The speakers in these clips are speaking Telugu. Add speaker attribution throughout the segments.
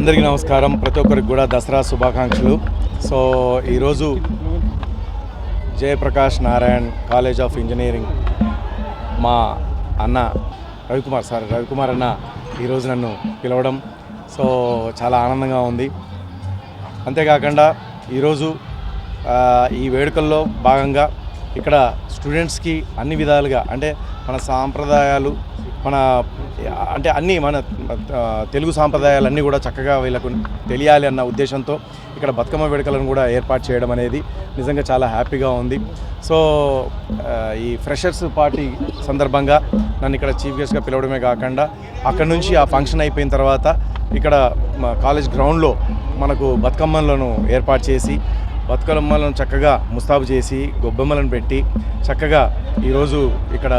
Speaker 1: అందరికీ నమస్కారం. ప్రతి ఒక్కరికి కూడా దసరా శుభాకాంక్షలు. సో ఈరోజు Jayaprakash Narayan college of engineering మా అన్న రవికుమార్ సార్ రవికుమార్ అన్న ఈరోజు నన్ను పిలవడం. సో చాలా ఆనందంగా ఉంది. అంతేకాకుండా ఈరోజు ఈ వేడుకల్లో భాగంగా ఇక్కడ స్టూడెంట్స్కి అన్ని విధాలుగా అంటే మన సాంప్రదాయాలు మన అంటే అన్నీ మన తెలుగు సాంప్రదాయాలన్నీ కూడా చక్కగా వీళ్ళకు తెలియాలి అన్న ఉద్దేశంతో ఇక్కడ బతుకమ్మ వేడుకలను కూడా ఏర్పాటు చేయడం అనేది నిజంగా చాలా హ్యాపీగా ఉంది. సో ఈ ఫ్రెషర్స్ పార్టీ సందర్భంగా నన్ను ఇక్కడ చీఫ్ గెస్ట్గా పిలవడమే కాకుండా అక్కడ నుంచి ఆ ఫంక్షన్ అయిపోయిన తర్వాత ఇక్కడ కాలేజ్ గ్రౌండ్లో మనకు బతుకమ్మలను ఏర్పాటు చేసి బతుకమ్మలను చక్కగా ముస్తాబు చేసి గొబ్బెమ్మలను పెట్టి చక్కగా ఈరోజు ఇక్కడ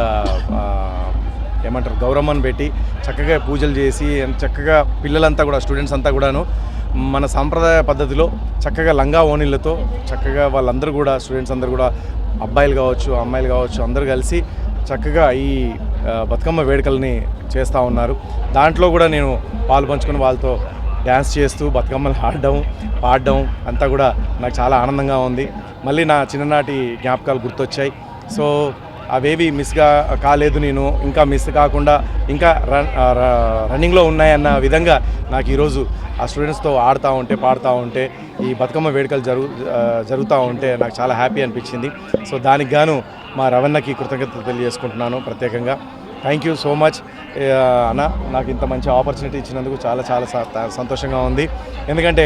Speaker 1: ఏమంటారు గౌరమ్మను పెట్టి చక్కగా పూజలు చేసి చక్కగా పిల్లలంతా కూడా స్టూడెంట్స్ అంతా కూడాను మన సాంప్రదాయ పద్ధతిలో చక్కగా లంగా ఓణీలతో చక్కగా వాళ్ళందరూ కూడా స్టూడెంట్స్ అందరూ కూడా అబ్బాయిలు కావచ్చు అమ్మాయిలు కావచ్చు అందరూ కలిసి చక్కగా ఈ బతుకమ్మ వేడుకల్ని చేస్తూ ఉన్నారు. దాంట్లో కూడా నేను పాలు పంచుకుని వాళ్ళతో డ్యాన్స్ చేస్తూ బతుకమ్మలు ఆడడం పాడడం అంతా కూడా నాకు చాలా ఆనందంగా ఉంది. మళ్ళీ నా చిన్ననాటి జ్ఞాపకాలు గుర్తొచ్చాయి. సో అవేవి మిస్గా కాలేదు నేను. ఇంకా మిస్ కాకుండా ఇంకా రన్ ర- రన్నింగ్లో ఉన్నాయన్న విధంగా నాకు ఈరోజు ఆ స్టూడెంట్స్తో ఆడుతూ ఉంటే పాడుతూ ఉంటే ఈ బతుకమ్మ వేడుకలు జరుగు జరుగుతూ ఉంటే నాకు చాలా హ్యాపీ అనిపించింది. సో దానికి గాను మా రవణకి కృతజ్ఞతలు తెలియజేసుకుంటున్నాను ప్రత్యేకంగా. థ్యాంక్ యూ సో మచ్ అన్న నాకు ఇంత మంచి ఆపర్చునిటీ ఇచ్చినందుకు చాలా చాలా సంతోషంగా ఉంది. ఎందుకంటే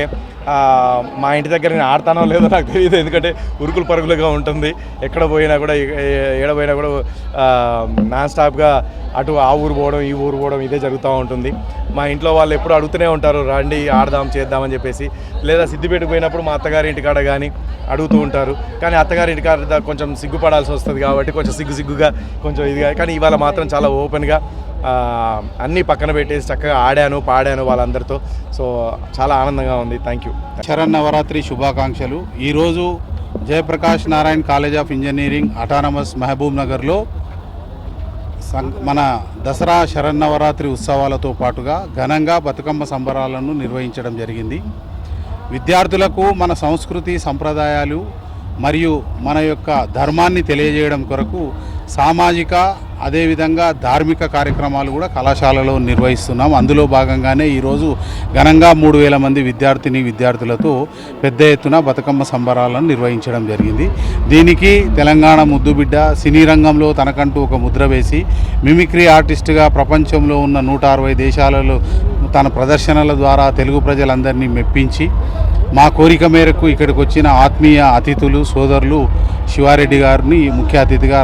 Speaker 1: మా ఇంటి దగ్గర నేను ఆడతానో లేదో నాకు తెలియదు. ఎందుకంటే ఉరుకులు పరుగులుగా ఉంటుంది. ఎక్కడ పోయినా కూడా ఎక్కడ పోయినా కూడా నాన్ స్టాప్గా అటు ఆ ఊరు పోవడం ఈ ఊరు పోవడం ఇదే జరుగుతూ ఉంటుంది. మా ఇంట్లో వాళ్ళు ఎప్పుడు అడుగుతూనే ఉంటారు రండి ఆడదాం చేద్దామని చెప్పేసి. లేదా సిద్దిపేటకు పోయినప్పుడు మా అత్తగారి ఇంటికాడ కానీ అడుగుతూ ఉంటారు. కానీ అత్తగారి ఇంటికాడ కొంచెం సిగ్గుపడాల్సి వస్తుంది కాబట్టి కొంచెం సిగ్గు సిగ్గుగా కొంచెం ఇదిగా. కానీ ఇవాళ మాత్రం చాలా ఓపెన్గా అన్నీ పక్కన పెట్టేసి చక్కగా ఆడాను పాడాను వాళ్ళందరితో. సో చాలా ఆనందంగా ఉంది. థ్యాంక్ యూ
Speaker 2: శరన్నవరాత్రి శుభాకాంక్షలు. ఈరోజు Jayaprakash Narayan college of engineering autonomous Mahabub నగర్లో సం- మన దసరా శరన్నవరాత్రి ఉత్సవాలతో పాటుగా ఘనంగా బతుకమ్మ సంబరాలను నిర్వహించడం జరిగింది. విద్యార్థులకు మన సంస్కృతి సంప్రదాయాలు మరియు మన యొక్క ధర్మాన్ని తెలియజేయడం కొరకు సామాజిక అదేవిధంగా ధార్మిక కార్యక్రమాలు కూడా కళాశాలలో నిర్వహిస్తున్నాం. అందులో భాగంగానే ఈరోజు ఘనంగా మూడు వేల మంది విద్యార్థిని విద్యార్థులతో పెద్ద ఎత్తున బతుకమ్మ సంబరాలను నిర్వహించడం జరిగింది. దీనికి తెలంగాణ ముద్దుబిడ్డ సినీ రంగంలో తనకంటూ ఒక ముద్ర వేసి మిమిక్రీ ఆర్టిస్ట్గా ప్రపంచంలో ఉన్న నూట అరవై దేశాలలో తన ప్రదర్శనల ద్వారా తెలుగు ప్రజలందరినీ మెప్పించి మా కోరిక మేరకు ఇక్కడికి వచ్చిన ఆత్మీయ అతిథులు సోదరులు శివారెడ్డి గారిని ముఖ్య అతిథిగా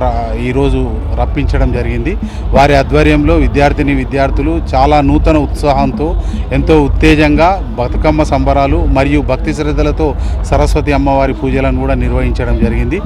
Speaker 2: ఈరోజు రప్పించడం జరిగింది. వారి ఆధ్వర్యంలో విద్యార్థిని విద్యార్థులు చాలా నూతన ఉత్సాహంతో ఎంతో ఉత్తేజంగా బతుకమ్మ సంబరాలు మరియు భక్తి శ్రద్ధలతో సరస్వతి అమ్మవారి పూజలను కూడా నిర్వహించడం జరిగింది.